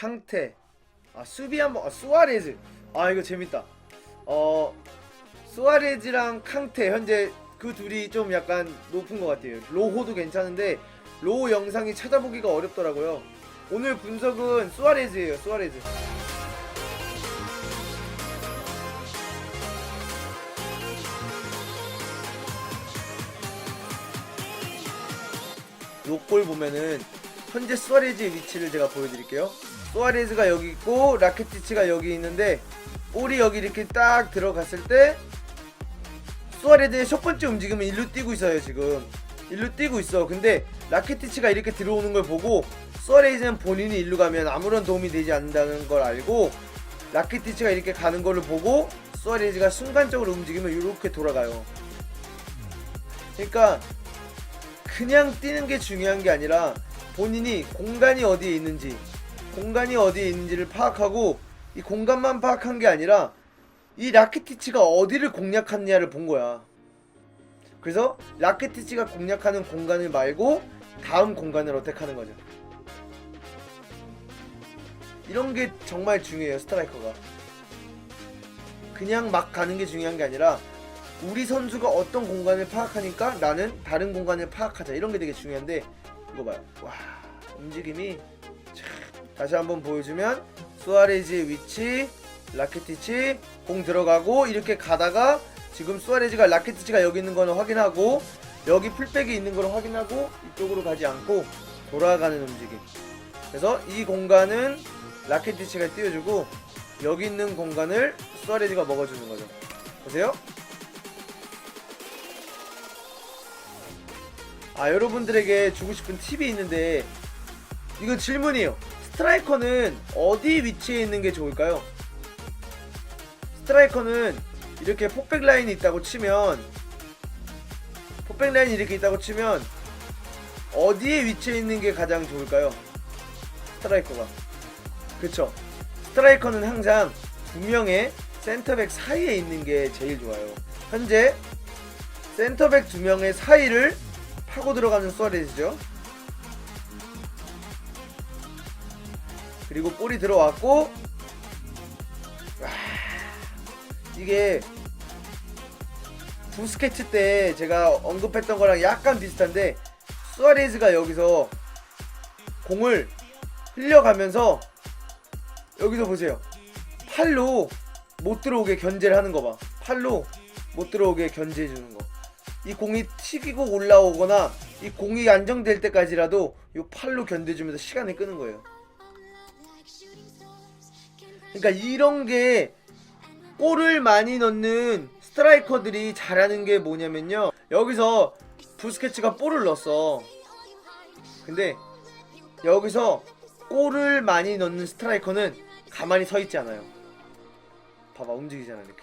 캉테 아 수비 한번 아, 수아레즈. 아 이거 재밌다. 어 수아레즈랑 캉테 현재 그 둘이 좀 약간 높은 것 같아요. 로호도 괜찮은데 로호 영상이 찾아보기가 어렵더라고요. 오늘 분석은 수아레즈예요 수아레즈. 요골 보면은 현재 수아레즈의 위치를 제가 보여드릴게요. 수아레즈가 여기 있고 라케티치가 여기 있는데 볼이 여기 이렇게 딱 들어갔을 때 수아레즈의 첫 번째 움직임은 일루 뛰고 있어요 지금. 일루 뛰고 있어. 근데 라케티치가 이렇게 들어오는 걸 보고 수아레즈는 본인이 일루 가면 아무런 도움이 되지 않는다는 걸 알고 라케티치가 이렇게 가는 거를 보고 수아레즈가 순간적으로 움직이면 이렇게 돌아가요. 그러니까 그냥 뛰는 게 중요한 게 아니라 본인이 공간이 어디에 있는지 공간이 어디에 있는지를 파악하고 이 공간만 파악한 게 아니라 이 라케티치가 어디를 공략하느냐를 본 거야. 그래서 라케티치가 공략하는 공간을 말고 다음 공간을 어택하는 거죠. 이런 게 정말 중요해요 스트라이커가. 그냥 막 가는 게 중요한 게 아니라 우리 선수가 어떤 공간을 파악하니까 나는 다른 공간을 파악하자 이런 게 되게 중요한데 이거 봐요 와 움직임이 참. 다시 한번 보여주면 수아레즈의 위치 라케티치 공 들어가고 이렇게 가다가 지금 수아레즈가 라케티치가 여기 있는 거는 확인하고 여기 풀백이 있는 걸 확인하고 이쪽으로 가지 않고 돌아가는 움직임. 그래서 이 공간은 라케티치가 띄워주고 여기 있는 공간을 수아레즈가 먹어주는 거죠. 보세요. 아 여러분들에게 주고 싶은 팁이 있는데 이거 질문이에요. 스트라이커는 어디 위치에 있는 게 좋을까요? 스트라이커는 이렇게 폭백 라인이 있다고 치면 폭백 라인이 이렇게 있다고 치면 어디에 위치해 있는 게 가장 좋을까요? 스트라이커가 그쵸 스트라이커는 항상 두 명의 센터백 사이에 있는 게 제일 좋아요. 현재 센터백 두 명의 사이를 파고 들어가는 수아레즈죠. 그리고 볼이 들어왔고 와, 이게 부스케츠 때 제가 언급했던 거랑 약간 비슷한데 수아레즈가 여기서 공을 흘려가면서 여기서 보세요. 팔로 못 들어오게 견제를 하는 거 봐. 팔로 못 들어오게 견제해 주는 거. 이 공이 튀기고 올라오거나 이 공이 안정될 때까지라도 이 팔로 견뎌주면서 시간을 끄는 거예요. 그러니까 이런 게 골을 많이 넣는 스트라이커들이 잘하는 게 뭐냐면요. 여기서 부스케츠가 볼을 넣었어. 근데 여기서 골을 많이 넣는 스트라이커는 가만히 서 있지 않아요. 봐봐 움직이잖아 이렇게.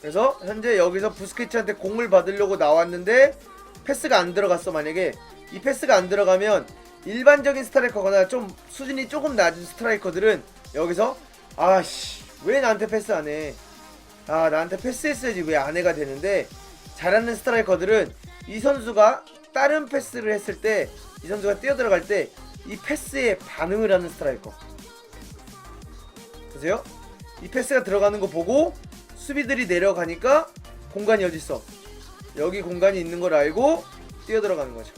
그래서 현재 여기서 부스케츠한테 공을 받으려고 나왔는데 패스가 안 들어갔어 만약에 이 패스가 안 들어가면 일반적인 스트라이커거나 좀 수준이 조금 낮은 스트라이커들은 여기서 아씨 왜 나한테 패스 안 해? 아 나한테 패스했어야지 왜 안 해가 되는데 잘하는 스트라이커들은 이 선수가 다른 패스를 했을 때 이 선수가 뛰어 들어갈 때 이 패스에 반응을 하는 스트라이커. 보세요. 이 패스가 들어가는 거 보고 수비들이 내려가니까 공간이 어디 있어? 여기 공간이 있는 걸 알고 뛰어 들어가는 거죠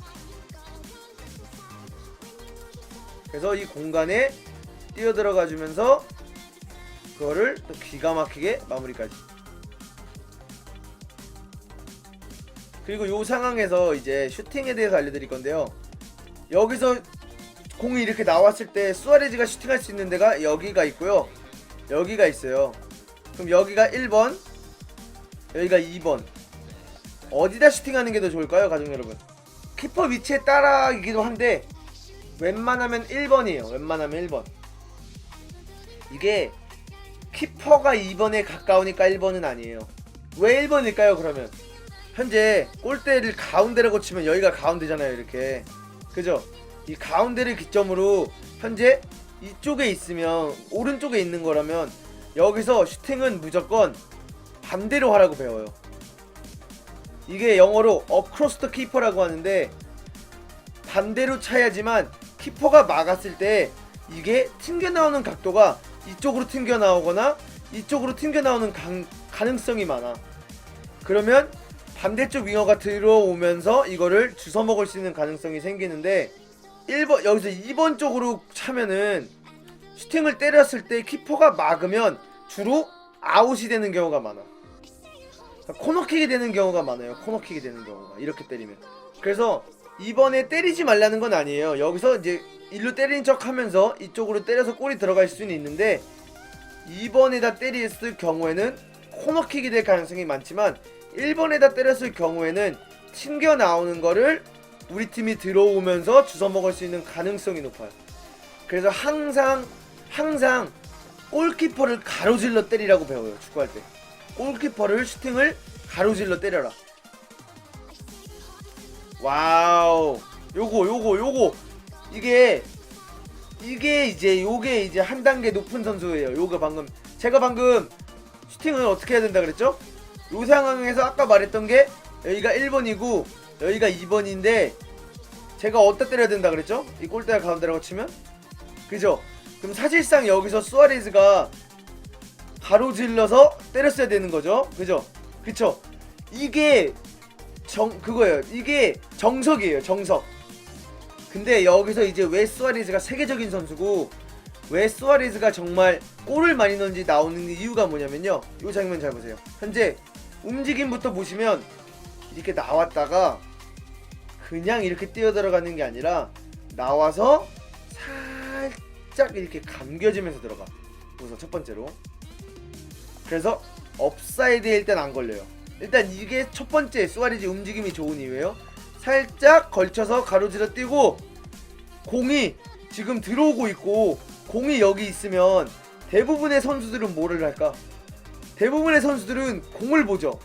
그래서 이 공간에 뛰어 들어가 주면서 그거를 또 기가 막히게 마무리까지. 그리고 요 상황에서 이제 슈팅에 대해서 알려드릴 건데요. 여기서 공이 이렇게 나왔을 때 수아레즈가 슈팅할 수 있는 데가 여기가 있고요. 여기가 있어요. 그럼 여기가 1번, 여기가 2번. 어디다 슈팅하는 게 더 좋을까요, 가족 여러분? 키퍼 위치에 따라이기도 한데 웬만하면 1번이에요. 웬만하면 1번. 이게 키퍼가 2번에 가까우니까 1번은 아니에요. 왜 1번일까요, 그러면? 현재 골대를 가운데라고 치면 여기가 가운데잖아요, 이렇게. 그죠? 이 가운데를 기점으로 현재 이쪽에 있으면 오른쪽에 있는 거라면 여기서 슈팅은 무조건 반대로 하라고 배워요. 이게 영어로 across the keeper라고 하는데 반대로 차야지만 키퍼가 막았을 때 이게 튕겨 나오는 각도가 이쪽으로 튕겨 나오거나 이쪽으로 튕겨 나오는 강- 가능성이 많아. 그러면 반대쪽 윙어가 들어오면서 이거를 주워 먹을 수 있는 가능성이 생기는데 1번 여기서 2번 쪽으로 차면은 슈팅을 때렸을 때 키퍼가 막으면 주로 아웃이 되는 경우가 많아. 그러니까 코너킥이 되는 경우가 많아요. 코너킥이 되는 경우가 이렇게 때리면. 그래서 이번에 때리지 말라는 건 아니에요. 여기서 이제 일로 때리는 척 하면서 이쪽으로 때려서 골이 들어갈 수는 있는데 이번에다 때렸을 경우에는 코너킥이 될 가능성이 많지만 1번에다 때렸을 경우에는 튕겨 나오는 거를 우리 팀이 들어오면서 주워 먹을 수 있는 가능성이 높아요. 그래서 항상 항상 골키퍼를 가로질러 때리라고 배워요. 축구할 때. 골키퍼를 슈팅을 가로질러 때려라. 와우. 요거 요거 요거 이게 이게 이제 요게 이제 한 단계 높은 선수예요. 요거 방금 제가 방금 슈팅을 어떻게 해야 된다 그랬죠? 요 상황에서 아까 말했던 게 여기가 1번이고 여기가 2번인데 제가 어디다 때려야 된다 그랬죠? 이 골대가 가운데라고 치면 그죠? 그럼 사실상 여기서 수아레즈가 가로질러서 때렸어야 되는 거죠. 그죠? 그쵸? 이게 정 그거예요. 이게 정석이에요. 정석. 근데 여기서 이제 왜 수아레즈가 세계적인 선수고 왜 수아레즈가 정말 골을 많이 넣는지 나오는 이유가 뭐냐면요. 이 장면 잘 보세요. 현재 움직임부터 보시면 이렇게 나왔다가 그냥 이렇게 뛰어 들어가는 게 아니라 나와서 살짝 이렇게 감겨지면서 들어가. 우선 첫 번째로. 그래서 업사이드에 일단 안 걸려요. 일단 이게 첫 번째 수아레즈 움직임이 좋은 이유예요. 살짝 걸쳐서 가로질러 뛰고 공이 지금 들어오고 있고 공이 여기 있으면 대부분의 선수들은 뭐를 할까? 대부분의 선수들은 공을 보죠.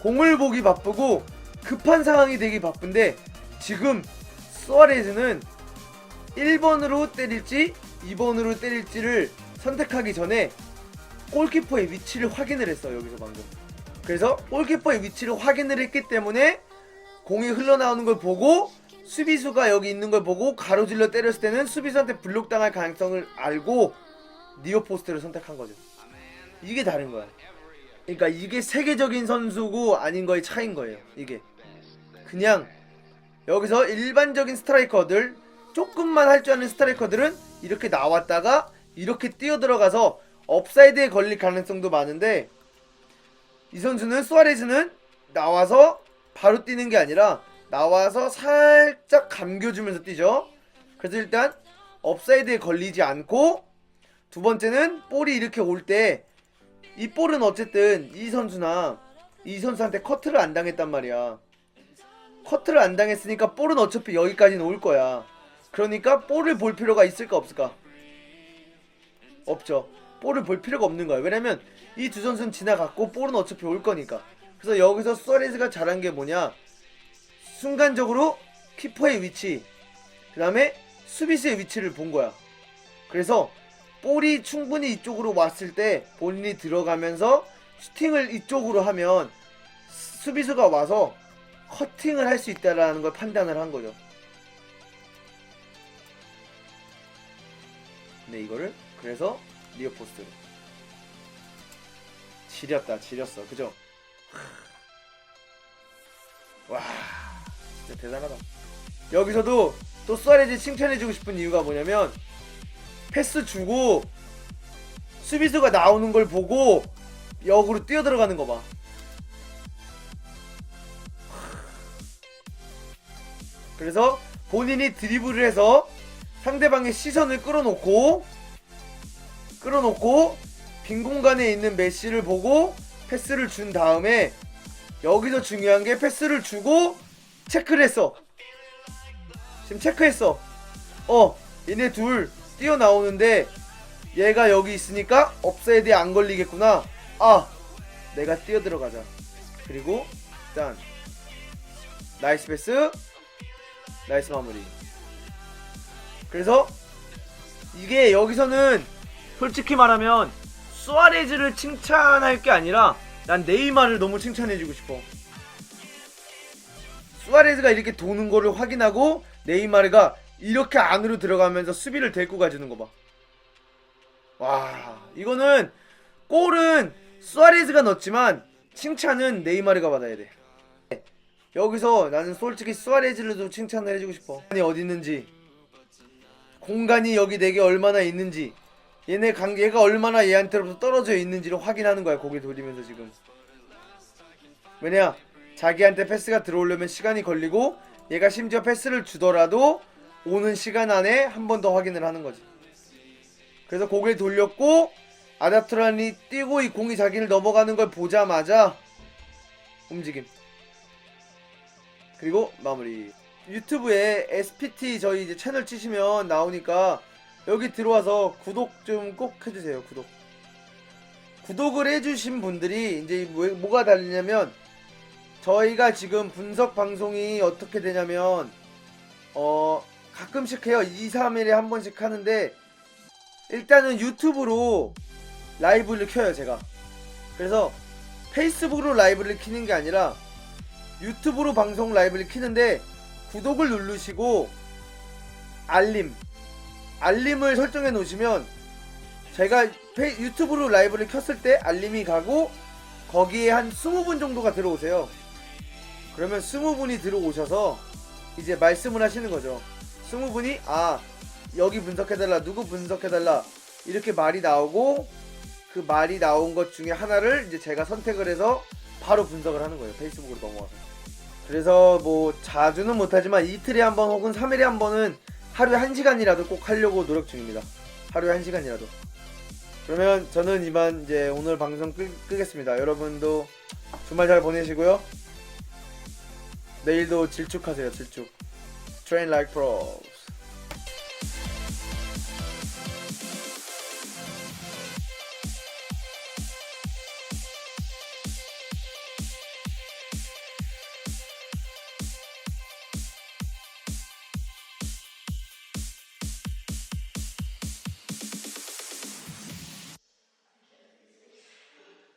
공을 보기 바쁘고 급한 상황이 되기 바쁜데 지금 수아레즈는 1번으로 때릴지 2번으로 때릴지를 선택하기 전에 골키퍼의 위치를 확인을 했어 여기서 방금. 그래서 골키퍼의 위치를 확인을 했기 때문에 공이 흘러나오는 걸 보고 수비수가 여기 있는 걸 보고 가로질러 때렸을 때는 수비수한테 블록당할 가능성을 알고 니어 포스트를 선택한 거죠. 이게 다른 거야. 그러니까 이게 세계적인 선수고 아닌 거의 차이인 거예요. 이게 그냥 여기서 일반적인 스트라이커들 조금만 할 줄 아는 스트라이커들은 이렇게 나왔다가 이렇게 뛰어 들어가서 업사이드에 걸릴 가능성도 많은데 이 선수는 수아레즈는 나와서 바로 뛰는 게 아니라 나와서 살짝 감겨주면서 뛰죠. 그래서 일단 업사이드에 걸리지 않고 두 번째는 볼이 이렇게 올 때 이 볼은 어쨌든 이 선수나 이 선수한테 커트를 안 당했단 말이야. 커트를 안 당했으니까 볼은 어차피 여기까지는 올 거야. 그러니까 볼을 볼 필요가 있을까 없을까? 없죠. 볼을 볼 필요가 없는 거야. 왜냐면 이 두 선수는 지나갔고 볼은 어차피 올 거니까. 그래서 여기서 수아레즈가 잘한 게 뭐냐? 순간적으로 키퍼의 위치, 그 다음에 수비수의 위치를 본 거야. 그래서 볼이 충분히 이쪽으로 왔을 때 본인이 들어가면서 슈팅을 이쪽으로 하면 수비수가 와서 커팅을 할 수 있다라는 걸 판단을 한 거죠. 네, 이거를 그래서 리어 포스트 지렸다, 지렸어, 그죠? 와, 진짜 대단하다. 여기서도 또 수아레즈 칭찬해주고 싶은 이유가 뭐냐면 패스 주고 수비수가 나오는 걸 보고 역으로 뛰어 들어가는 거 봐. 그래서 본인이 드리블을 해서 상대방의 시선을 끌어놓고 끌어놓고 빈 공간에 있는 메시를 보고 패스를 준 다음에 여기서 중요한 게 패스를 주고 체크를 했어. 지금 체크했어. 어, 얘네 둘 뛰어나오는데 얘가 여기 있으니까 업사이드에 안 걸리겠구나. 아, 내가 뛰어 들어가자. 그리고 일단 나이스 패스, 나이스 마무리. 그래서 이게 여기서는 솔직히 말하면 수아레즈를 칭찬할 게 아니라 난 네이마르를 너무 칭찬해주고 싶어. 수아레즈가 이렇게 도는 거를 확인하고 네이마르가 이렇게 안으로 들어가면서 수비를 데리고 가주는 거 봐. 와, 이거는 골은 수아레즈가 넣었지만 칭찬은 네이마르가 받아야 돼. 여기서 나는 솔직히 수아레즈를도 칭찬을 해주고 싶어. 공간이 어디 있는지, 공간이 여기 내게 얼마나 있는지, 얘네 관계가 얼마나 얘한테로부터 떨어져 있는지를 확인하는 거야. 고개 돌리면서 지금. 왜냐, 자기한테 패스가 들어오려면 시간이 걸리고, 얘가 심지어 패스를 주더라도 오는 시간 안에 한 번 더 확인을 하는 거지. 그래서 고개를 돌렸고 아다트란이 뛰고 이 공이 자기를 넘어가는 걸 보자마자 움직임. 그리고 마무리. 유튜브에 SPT 저희 이제 채널 치시면 나오니까 여기 들어와서 구독 좀 꼭 해주세요. 구독. 구독을 해주신 분들이 이제 뭐, 뭐가 다르냐면 저희가 지금 분석 방송이 어떻게 되냐면 어 가끔씩 해요. 2, 3일에 한 번씩 하는데 일단은 유튜브로 라이브를 켜요, 제가. 그래서 페이스북으로 라이브를 키는 게 아니라 유튜브로 방송 라이브를 키는데 구독을 누르시고 알림 알림을 설정해 놓으시면 제가 페이, 유튜브로 라이브를 켰을 때 알림이 가고 거기에 한 20분 정도가 들어오세요. 그러면 20분이 들어오셔서 이제 말씀을 하시는 거죠. 20분이 아 여기 분석해달라 누구 분석해달라 이렇게 말이 나오고 그 말이 나온 것 중에 하나를 이제 제가 선택을 해서 바로 분석을 하는 거예요 페이스북으로 넘어와서 그래서 뭐 자주는 못하지만 이틀에 한 번 혹은 3일에 한 번은 하루에 한 시간이라도 꼭 하려고 노력 중입니다. 하루에 한 시간이라도. 그러면 저는 이만 이제 오늘 방송 끄, 끄겠습니다. 여러분도 주말 잘 보내시고요. 내일도 질축하세요 질축. Train like pro